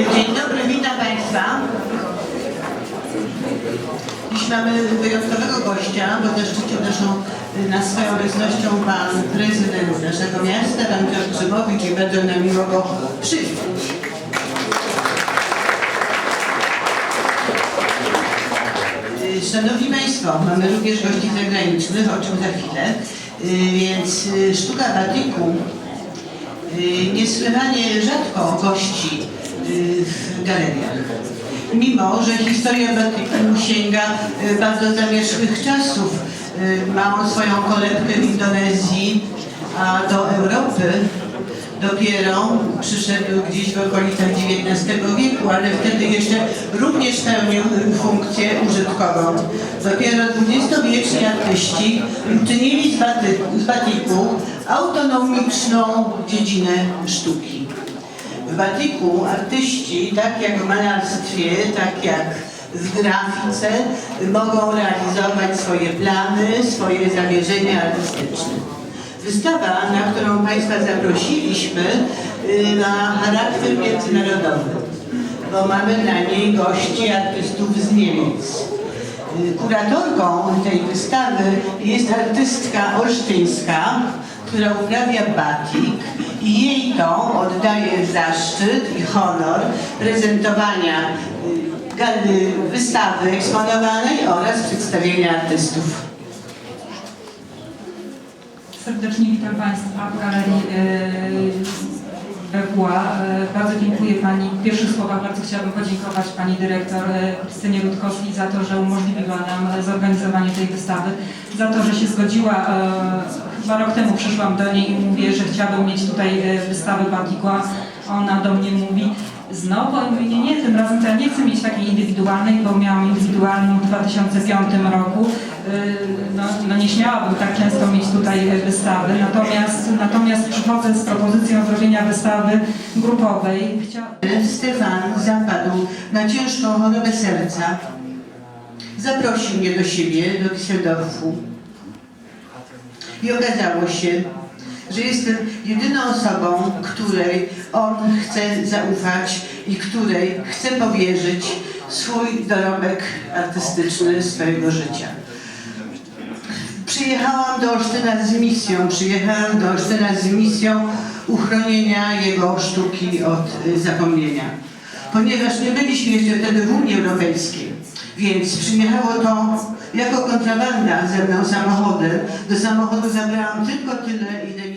Dzień dobry, witam Państwa. Dziś mamy wyjątkowego gościa, bo zaszczycił naszą, nas swoją obecnością pan prezydent naszego miasta, pan Piotr Grzymowicz i bardzo nam miło go przywitać. Szanowni Państwo, mamy również gości zagranicznych, o czym za chwilę, Y, więc y, sztuka batiku y, niesłychanie rzadko gości y, w galeriach. Mimo, że historia batiku sięga y, bardzo zamierzchłych czasów. Y, Ma on swoją kolebkę w Indonezji, a do Europy dopiero przyszedł gdzieś w okolicach XIX wieku, ale wtedy jeszcze również pełnił funkcję użytkową. Dopiero XX-wieczni artyści czynili z, baty, z batiku autonomiczną dziedzinę sztuki. W batiku artyści, tak jak w malarstwie, tak jak w grafice, mogą realizować swoje plany, swoje zamierzenia artystyczne. Wystawa, na którą Państwa zaprosiliśmy, y, ma charakter międzynarodowy, bo mamy na niej gości artystów z Niemiec. Y, Kuratorką tej wystawy jest artystka olsztyńska, która uprawia batik i jej to oddaje zaszczyt i honor prezentowania y, wystawy eksponowanej oraz przedstawienia artystów. Serdecznie witam Państwa w Galerii BWA. Bardzo dziękuję Pani. W pierwszych słowach bardzo chciałabym podziękować Pani Dyrektor e, Krystynie Rutkowskiej za to, że umożliwiła nam zorganizowanie tej wystawy, za to, że się zgodziła. e, Chyba rok temu przyszłam do niej i mówię, że chciałabym mieć tutaj e, wystawę Batikła. Ona do mnie mówi, Znowu, mówię, nie, nie, tym razem ja nie chcę mieć takiej indywidualnej, bo miałam indywidualną w 2005 roku. Yy, No, no nie śmiałabym tak często mieć tutaj e, wystawy, natomiast, natomiast przychodzę z propozycją zrobienia wystawy grupowej. Chcia... Stefan zapadł na ciężką chorobę serca. Zaprosił mnie do siebie, do Düsseldorfu. I okazało się, że jestem jedyną osobą, której on chce zaufać i której chce powierzyć swój dorobek artystyczny swojego życia. Przyjechałam do Olsztyna z misją, przyjechałam do Olsztyna z misją uchronienia jego sztuki od y, zapomnienia. Ponieważ nie byliśmy jeszcze wtedy w Unii Europejskiej, więc przyjechało to jako kontrabanda ze mną samochodem. Do samochodu zabrałam tylko tyle, ile